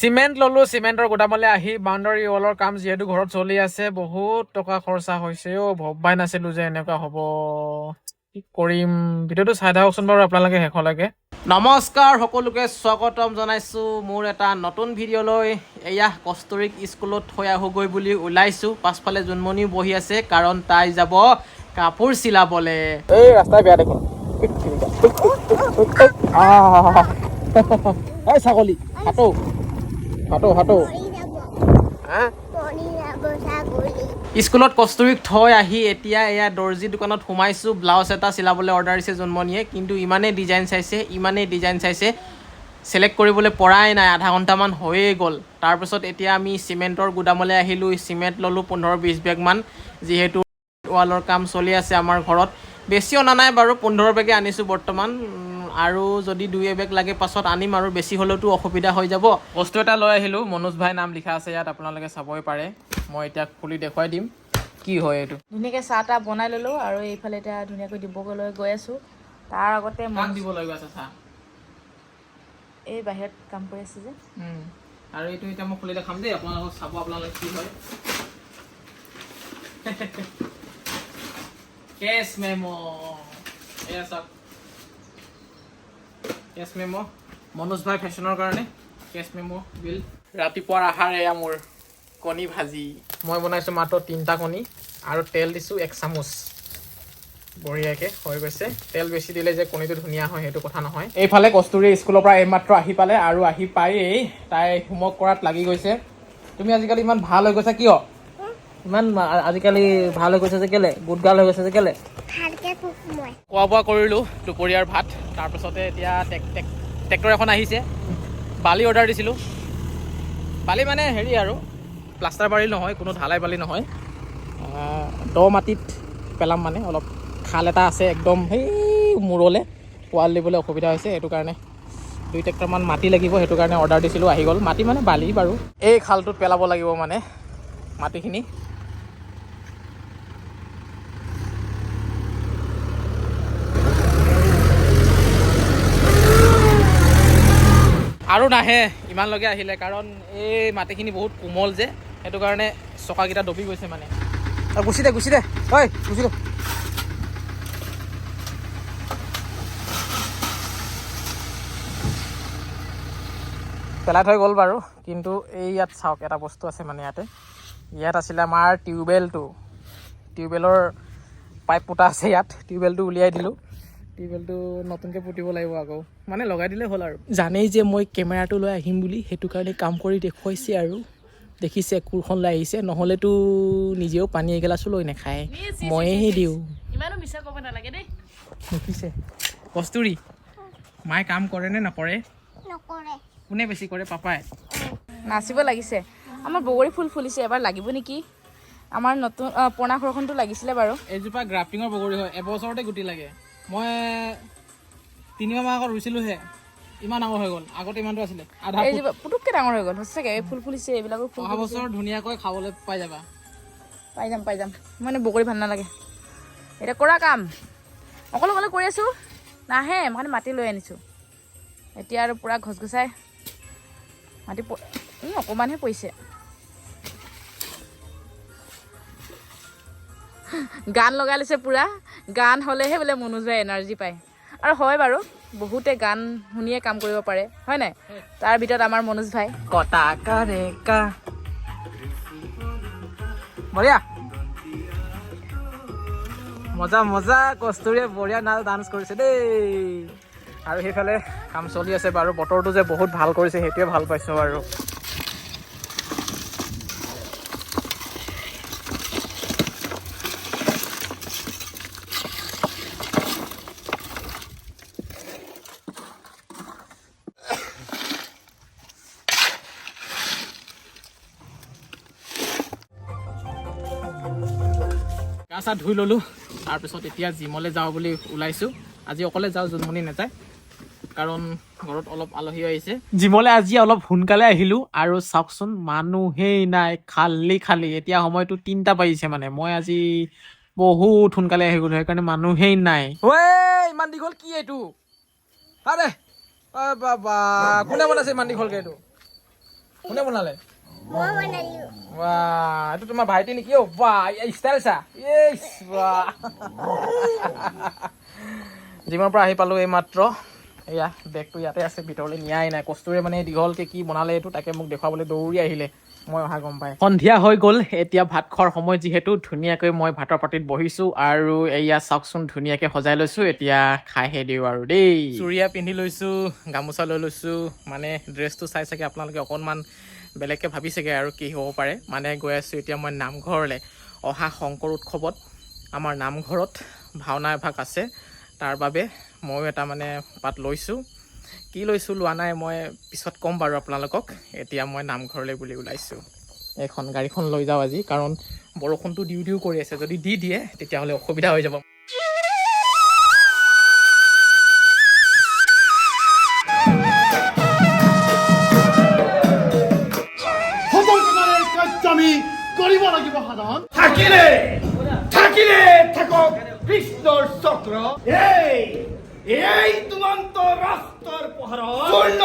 Cement ল'লোঁ চিমেণ্টৰ গোদামলৈ আহি বাউণ্ডাৰী ৱালৰ কাম যিহেতু ঘৰত চলি আছে বহুত টকা খৰচা হৈছে অ' ভবাই নাছিলোঁ যে এনেকুৱা হ'ব। কি কৰিম? ভিডিঅ'টো চাই থাককচোন বাৰু আপোনালোকে শেষলৈকে। নমস্কাৰ সকলোকে স্বাগতম জনাইছোঁ। মোৰ এটা নতুন ভিডিঅ'লৈ এয়া কষ্টৰিক স্কুলত থৈ আহোঁগৈ বুলি ওলাইছোঁ। পাছফালে জোনমণিও বহি আছে কাৰণ তাই যাব কাপোৰ চিলাবলৈ। এই ৰাস্তাই বেয়া দেখোন। ছাগলী স্কুলত কষ্টুৰিক থৈ আহি এতিয়া এয়া দৰ্জি দোকানত সোমাইছোঁ ব্লাউজ এটা চিলাবলৈ অৰ্ডাৰ দিছে জোনমণিয়ে কিন্তু ইমানেই ডিজাইন চাইছে ইমানেই ডিজাইন চাইছে চিলেক্ট কৰিবলৈ পৰাই নাই আধা ঘণ্টামান হৈয়ে গ'ল। তাৰপিছত এতিয়া আমি চিমেণ্টৰ গুদামলৈ আহিলোঁ চিমেণ্ট ল'লোঁ পোন্ধৰ বিছ বেগমান যিহেতু ৱালৰ কাম চলি আছে আমাৰ ঘৰত। বেছি অনা নাই বাৰু পোন্ধৰ বেগে আনিছোঁ বৰ্তমান। আৰু যদি দুই এবেগ লাগে পাছত আনিম আৰু বেছি হ'লেওতো অসুবিধা হৈ যাব। বস্তু এটা লৈ আহিলোঁ মনোজ ভাই নাম লিখা আছে ইয়াত আপোনালোকে চাবই পাৰে। মই এতিয়া খুলি দেখুৱাই দিম কি হয় এইটো। ধুনীয়াকৈ চাহ তাহ বনাই ল'লোঁ আৰু এইফালে এতিয়া ধুনীয়াকৈ দিবগৈ গৈ আছোঁ। তাৰ আগতে মই দিব লাগিব আছে চাহ? এই বাহিৰত কাম কৰি আছে যে। আৰু এইটো এতিয়া মই খুলি দেখাম দেই আপোনালোকক চাব আপোনালোকে কি হয়। কেছ মেম' এয়া চাওক। কেছ মেম' মনোজ ভাই ফেশ্বনৰ কাৰণে? কেছ মেম' বিল ৰাতিপুৱাৰ আহাৰ এয়া মোৰ কণী ভাজি। মই বনাইছোঁ মাত্ৰ তিনিটা কণী আৰু তেল দিছোঁ এক চামুচ। বঢ়িয়াকৈ হৈ গৈছে। তেল বেছি দিলে যে কণীটো ধুনীয়া হয় সেইটো কথা নহয়। এইফালে কস্তুৰী স্কুলৰ পৰা এইমাত্ৰ আহি পালে আৰু আহি পায়েই। তাই হোমৱৰ্ক কৰাত লাগি গৈছে। তুমি আজিকালি ইমান ভাল হৈ গৈছা কিয়? ইমান আজিকালি ভাল হৈ গৈছে যে কেলে? গুড গাৰ্ল হৈ গৈছে যে কেলে? খোৱা বোৱা কৰিলোঁ দুপৰীয়াৰ ভাত। তাৰপিছতে এতিয়া ট্ৰেক্টৰ এখন আহিছে। বালি অৰ্ডাৰ দিছিলোঁ। বালি মানে হেৰি আৰু প্লাষ্টাৰ বালি নহয়, কোনো ঢালাই বালি নহয়। দ মাটিত পেলাম মানে অলপ খাল এটা আছে একদম সেই মূৰলৈ ৱাল দিবলৈ অসুবিধা হৈছে, সেইটো কাৰণে দুই ট্ৰেক্টৰমান মাটি লাগিব, সেইটো কাৰণে অৰ্ডাৰ দিছিলোঁ, আহি গ'ল। মাটি মানে বালি বাৰু। এই খালটোত পেলাব লাগিব মানে মাটিখিনি। আৰু নাহে ইমানলৈকে আহিলে। কাৰণ এই মাটিখিনি বহুত কোমল যে, সেইটো কাৰণে চকাকেইটা দবি গৈছে মানে। আৰু গুচি দে গুচি দে। ঐ, গুচি দে। পেলাই থৈ গ'ল বাৰু, কিন্তু এই ইয়াত চাওক, এটা বস্তু আছে মানে ইয়াতে। ইয়াত আছিলে আমাৰ টিউবৱেলটো টিউবৱেলৰ পাইপ পোতা আছে ইয়াত টিউবৱেলটো উলিয়াই দিলোঁ। টিউবৱেলটো নতুনকৈ পুতিব লাগিব আকৌ। মানে লগাই দিলেই হ'ল আৰু। জানেই যে মই কেমেৰাটো লৈ আহিম বুলি সেইটো কাৰণে কাম কৰি দেখুৱাইছে আৰু। দেখিছে কোৰখন লৈ আহিছে নহ'লেতো নিজেও পানী এগিলাচো লৈ নাখায়। ময়েহে দিওঁ। ইমানো মিছা ক'ব নালাগে দেই। দেখিছে? কস্তুৰী মায়ে কাম কৰে নে নকৰে? নকৰে। কোনে বেছি কৰে পাপাই? নাচিব লাগিছে। আমাৰ বগৰী ফুল ফুলিছে এবাৰ লাগিব নেকি? আমাৰ নতুন পুৰণা ঘৰখনতো লাগিছিলে বাৰু। এইজোপা গ্ৰাফটিঙৰ বগৰী হয় এবছৰতে গুটি লাগে। মই তিনিমাহ আগত ৰুইছিলোঁহে ইমান ডাঙৰ হৈ গ'ল আগতে ইমানটো আছিলে। আধা পুটুককৈ ডাঙৰ হৈ গ'ল সঁচাকৈ ফুল ফুলিছে এইবিলাকো অহা। বছৰ ধুনীয়াকৈ খাবলৈ পাই যাবা। পাই যাম পাই যাম। মানে বগৰী ভাল নালাগে। এতিয়া কৰা কাম। অকলে অকলে কৰি আছোঁ নাহে মানে মাটি লৈ আনিছোঁ। এতিয়া আৰু পূৰা ঘচঘচাই মাটি প- উম, অকণমানহে পৰিছে। গান লগাই লৈছে পূৰা। গান হ'লেহে বোলে মনোজ এনাৰ্জি পায়। আৰু হয় বাৰু বহুতে গান শুনিয়ে কাম কৰিব পাৰে হয় নাই? তাৰ ভিতৰত আমাৰ মনোজ ভাই। বঢ়িয়া। মজা মজা কস্তুৰীয়ে বঢ়িয়া নাচ ডান্স কৰিছে দেই। আৰু সেইফালে কাম চলি আছে বাৰু বতৰটো যে বহুত ভাল কৰিছে সেইটোৱে ভাল পাইছোঁ বাৰু চা ধুই ল'লোঁ। তাৰপিছত এতিয়া জিমলৈ যাওঁ বুলি ওলাইছোঁ। আজি অকলে যাওঁ জোনমণি নাযায়। কাৰণ ঘৰত অলপ আলহী আহিছে। জিমলৈ আজি অলপ সোনকালে আহিলোঁ আৰু চাওকচোন মানুহেই নাই খালী খালী। এতিয়া সময়টো তিনিটা বাজিছে মানে। মই আজি বহুত সোনকালে আহি গ'লোঁ সেইকাৰণে মানুহেই নাই। ইমান দীঘল কি এইটো? আৰে অ বাবা কোনে বনাইছে ইমান দীঘলকৈ এইটো? কোনে বনালে? বা এইটো তোমাৰ ভাইটি নেকি অ' বা ষ্টাইল চা ইছ বা জিমৰ পৰা আহি পালোঁ এই মাত্ৰ এয়া বেগটো ইয়াতে আছে ভিতৰলৈ নিয়াই নাই কষ্টৰে মানে দীঘলকৈ কি বনালে এইটো তাকে মোক দেখুৱাবলৈ দৌৰি আহিলে মই অহা গম পাই। সন্ধিয়া হৈ গ'ল। এতিয়া ভাত খোৱাৰ সময় যিহেতু ধুনীয়াকৈ মই ভাতৰ পাতিত বহিছোঁ আৰু এয়া চাওকচোন ধুনীয়াকৈ সজাই লৈছোঁ। এতিয়া খাইহে দিওঁ আৰু দেই। চুৰিয়া পিন্ধি লৈছোঁ গামোচা লৈ লৈছোঁ মানে ড্ৰেছটো চাই চাগে আপোনালোকে অকণমান বেলেগকৈ ভাবিছেগৈ আৰু কি হ'ব পাৰে। মানে গৈ আছোঁ এতিয়া মই নামঘৰলৈ অহা শংকৰ উৎসৱত। আমাৰ নামঘৰত ভাওনা এভাগ আছে। তাৰ বাবে ময়ো এটা মানে পাত লৈছোঁ। কি লৈছোঁ লোৱা নাই মই পিছত ক'ম বাৰু আপোনালোকক। এতিয়া মই নামঘৰলৈ বুলি ওলাইছোঁ। এইখন গাড়ীখন লৈ যাওঁ আজি কাৰণ বৰষুণটো দিও দিও কৰি আছে। যদি দি দিয়ে তেতিয়াহ'লে অসুবিধা হৈ যাব। থাকিলে থাকিলে থাকক কৃষ্ণৰ চক্ৰ। এই তুমন্ত ৰাষ্ট্ৰৰ পোহৰত স্বৰ্ণ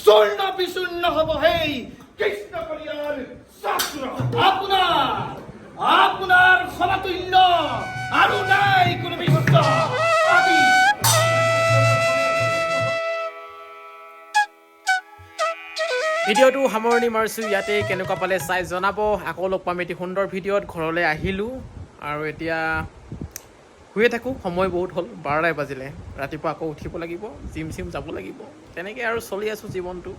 স্বৰ্ণ বিচূৰ্ণ হব সেই কৃষ্ণ কলিয়াৰ চক্ৰ আপোনাৰ আপোনাৰ সমতুল্য আৰু নাই কোনো বিশ্ব আদি ভিডিঅ'টো সামৰণি মাৰিছোঁ ইয়াতে কেনেকুৱা পালে চাই জনাব। আকৌ লগ পাম এটি সুন্দৰ ভিডিঅ'ত ঘৰলৈ আহিলোঁ। আৰু এতিয়া শুয়ে থাকোঁ সময় বহুত হ'ল বাৰটাই বাজিলে। ৰাতিপুৱা আকৌ উঠিব লাগিব জিম চিম যাব লাগিব তেনেকৈ আৰু চলি আছোঁ জীৱনটো।